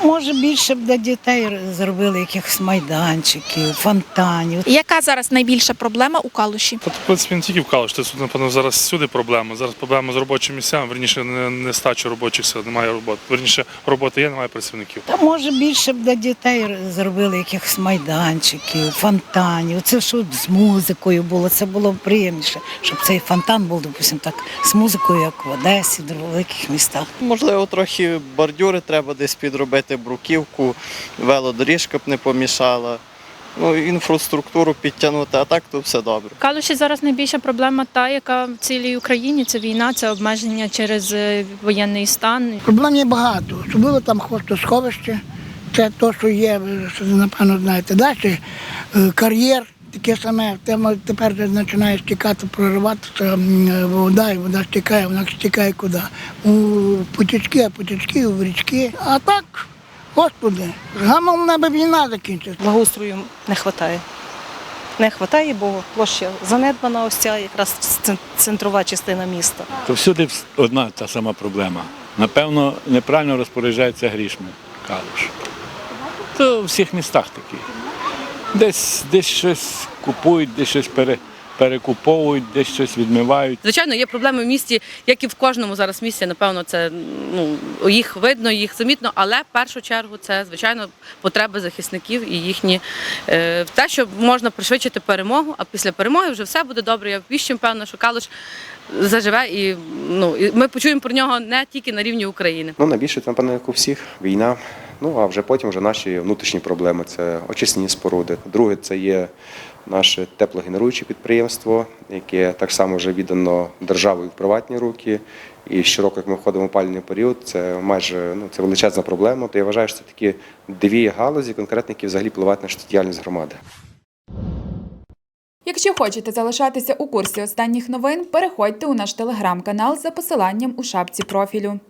Та може більше б для дітей зробили якихось майданчиків, фонтанів. Яка зараз найбільша проблема у Калуші? В принципі, не тільки в Калуш, тут, напевно, зараз всюди проблема. Зараз проблема з робочими місцями, верніше, не, нестача робочих сил, немає роботи. Верніше, роботи є, немає працівників. Та може більше б для дітей зробили якихось майданчиків, фонтанів. Це щоб з музикою було, це було б приємніше, щоб цей фонтан був, допустимо, так з музикою, як в Одесі, в великих містах. Можливо, трохи бордюри треба десь підробити, бруківку, велодоріжка б не помішала. Ну, інфраструктуру підтягнути, а так то все добре. Калуші зараз найбільша проблема та, яка в цілій Україні це війна, це обмеження через е, воєнний стан. Проблем є багато, особливо там хвостосховище. Це те, що є, що, напевно, знаєте. Далі е, кар'єр, таке саме, Тема тепер вже починає стікати, прориватися е, вода, і вода стікає, вона стікає куди? У потічки, а потічки, в річки. А так, господи, гамом небо війна закінчиться. благоустрою не вистачає. Не вистачає, бо площа занедбана ось ця якраз центрова частина міста. То всюди одна та сама проблема. Напевно, неправильно розпоряджається грішми Калуш. То у всіх містах такі. Десь, десь щось купують, десь щось пере, перекуповують, десь щось відмивають. Звичайно, є проблеми в місті, як і в кожному зараз місті. Напевно, це ну їх видно, їх замітно, але в першу чергу це звичайно потреби захисників і їхні е, те, що можна пришвидшити перемогу. А після перемоги вже все буде добре. Я більш чим певно, що Калуш заживе, і ну і ми почуємо про нього не тільки на рівні України. Ну, найбільше, це, напевно, як у всіх, війна. Ну, а вже потім вже наші внутрішні проблеми це очисні споруди. Друге, це є наше теплогенеруюче підприємство, яке так само вже віддано державою в приватні руки. І щороку, як ми входимо в опалювальний період, це майже ну, це величезна проблема. То я вважаю, що це такі дві галузі, конкретно, які взагалі впливають на життєдіяльність громади. Якщо хочете залишатися у курсі останніх новин, переходьте у наш телеграм-канал за посиланням у шапці профілю.